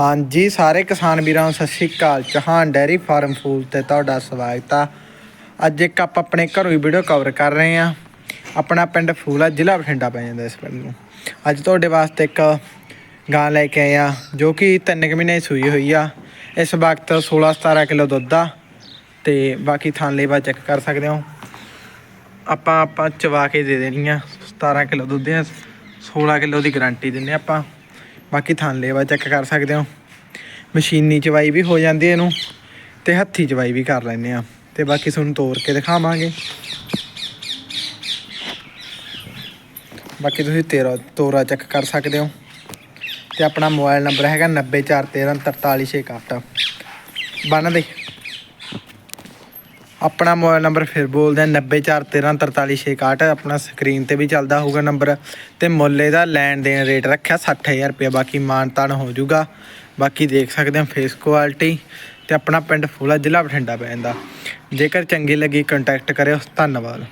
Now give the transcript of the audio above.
ਹਾਂਜੀ, ਸਾਰੇ ਕਿਸਾਨ ਵੀਰਾਂ ਨੂੰ ਸਤਿ ਸ਼੍ਰੀ ਅਕਾਲ। ਚੌਹਾਨ ਡੈਰੀ ਫਾਰਮ ਫੂਲ ਤੇ ਤੁਹਾਡਾ ਸਵਾਗਤ ਆ। ਅੱਜ ਇੱਕ ਆਪਾਂ ਆਪਣੇ ਘਰੋਂ ਹੀ ਵੀਡੀਓ ਕਵਰ ਕਰ ਰਹੇ ਆ। ਆਪਣਾ ਪਿੰਡ ਫੂਲ ਆ, ਜ਼ਿਲ੍ਹਾ ਬਠਿੰਡਾ ਪੈ ਜਾਂਦਾ ਇਸ ਪਿੰਡ ਨੂੰ। ਅੱਜ ਤੁਹਾਡੇ ਵਾਸਤੇ ਇੱਕ ਗਾਂ ਲੈ ਕੇ ਆਏ ਆ, ਜੋ ਕਿ 3 ਮਹੀਨੇ ਸੂਈ ਹੋਈ ਆ। ਇਸ ਵਕਤ 16 17 ਕਿਲੋ ਦੁੱਧ ਆ, ਤੇ ਬਾਕੀ ਥਾਂ ਲੇਵਾ ਚੈੱਕ ਕਰ ਸਕਦੇ ਹੋ। ਆਪਾਂ ਆਪਾਂ ਚਵਾ ਕੇ ਦੇ ਦੇਣੀ ਆ 17 ਕਿਲੋ ਦੁੱਧ ਆ 16 ਕਿਲੋ ਦੀ ਗਾਰੰਟੀ ਦਿੰਨੇ ਆਪਾਂ। ਬਾਕੀ ਥਾਂ ਲੇਵਾ ਚੈੱਕ ਕਰ ਸਕਦੇ ਹੋ। ਮਸ਼ੀਨੀ ਚਵਾਈ ਵੀ ਹੋ ਜਾਂਦੀ ਇਹਨੂੰ ਤੇ ਹੱਥੀ ਚਵਾਈ ਵੀ ਕਰ ਲੈਂਦੇ ਆ ਤੇ ਬਾਕੀ ਤੁਹਾਨੂੰ ਤੋੜ ਕੇ ਦਿਖਾਵਾਂਗੇ। ਬਾਕੀ ਤੁਸੀਂ ਤੇਰਾ ਤੋਰਾ ਚੈੱਕ ਕਰ ਸਕਦੇ ਹੋ। ਤੇ ਆਪਣਾ ਮੋਬਾਈਲ ਨੰਬਰ ਹੈਗਾ 9413434661 ਬੰਨ ਦੇ। ਆਪਣਾ ਮੋਬਾਈਲ ਨੰਬਰ ਫਿਰ ਬੋਲਦੇ ਆ 9413434661 ਆਪਣਾ ਸਕਰੀਨ ਤੇ ਵੀ ਚੱਲਦਾ ਹੋਊਗਾ ਨੰਬਰ। ਤੇ ਮੁੱਲ ਇਹਦਾ ਲੈਣ ਦੇਣ ਰੇਟ ਰੱਖਿਆ 60000 ਰੁਪਏ ਬਾਕੀ ਮਾਨਤਾਨ ਹੋ ਜਾਊਗਾ। ਬਾਕੀ ਦੇਖ ਸਕਦੇ ਹੋ ਫੇਸ ਕੁਆਲਿਟੀ ਤੇ ਆਪਣਾ ਪਿੰਡ ਫੂਲਾ ਜ਼ਿਲ੍ਹਾ ਬਠਿੰਡਾ ਪੈ ਜਾਂਦਾ। ਜੇਕਰ ਚੰਗੀ ਲੱਗੀ ਕੰਟੈਕਟ ਕਰਿਓ, ਧੰਨਵਾਦ।